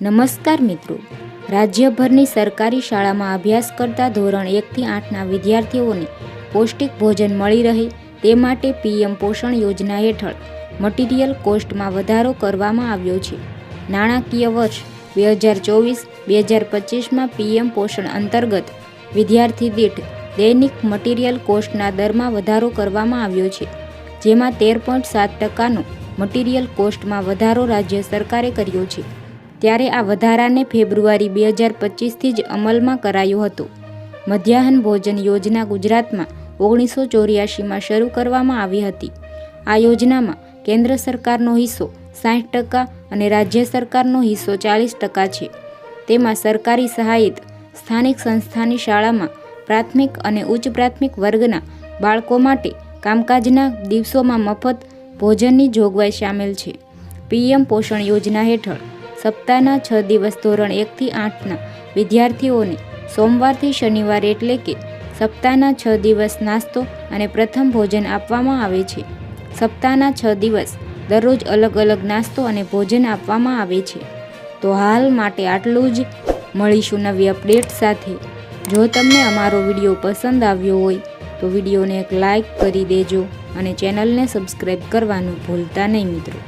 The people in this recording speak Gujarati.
નમસ્કાર મિત્રો. રાજ્યભરની સરકારી શાળામાં અભ્યાસ કરતા ધોરણ એકથી આઠના વિદ્યાર્થીઓને પૌષ્ટિક ભોજન મળી રહે તે માટે પીએમ પોષણ યોજના હેઠળ મટીરિયલ કોસ્ટમાં વધારો કરવામાં આવ્યો છે. નાણાકીય વર્ષ બે હજાર ચોવીસ બે હજાર પચીસમાં પીએમ પોષણ અંતર્ગત વિદ્યાર્થી દીઠ દૈનિક મટીરિયલ કોસ્ટના દરમાં વધારો કરવામાં આવ્યો છે, જેમાં તેર પોઈન્ટ સાત ટકાનો મટીરિયલ કોસ્ટમાં વધારો રાજ્ય સરકારે કર્યો છે. ત્યારે આ વધારાને ફેબ્રુઆરી બે હજાર પચીસથી જ અમલમાં કરાયો હતો. મધ્યાહન ભોજન યોજના ગુજરાતમાં ઓગણીસો ચોર્યાસીમાં શરૂ કરવામાં આવી હતી. આ યોજનામાં કેન્દ્ર સરકારનો હિસ્સો સાઠ ટકા અને રાજ્ય સરકારનો હિસ્સો ચાલીસ ટકા છે. તેમાં સરકારી સહાયિત સ્થાનિક સંસ્થાની શાળામાં પ્રાથમિક અને ઉચ્ચ પ્રાથમિક વર્ગના બાળકો માટે કામકાજના દિવસોમાં મફત ભોજનની જોગવાઈ સામેલ છે. પીએમ પોષણ યોજના હેઠળ સપ્તાહના છ દિવસ ધોરણ એકથી આઠના વિદ્યાર્થીઓને સોમવારથી શનિવાર એટલે કે સપ્તાહના છ દિવસ નાસ્તો અને પ્રથમ ભોજન આપવામાં આવે છે. સપ્તાહના છ દિવસ દરરોજ અલગ અલગ નાસ્તો અને ભોજન આપવામાં આવે છે. તો હાલ માટે આટલું જ. મળીશું નવી અપડેટ સાથે. જો તમને અમારો વીડિયો પસંદ આવ્યો હોય, તો વિડીયોને એક લાઇક કરી દેજો અને ચેનલને સબસ્ક્રાઈબ કરવાનું ભૂલતા નહીં મિત્રો.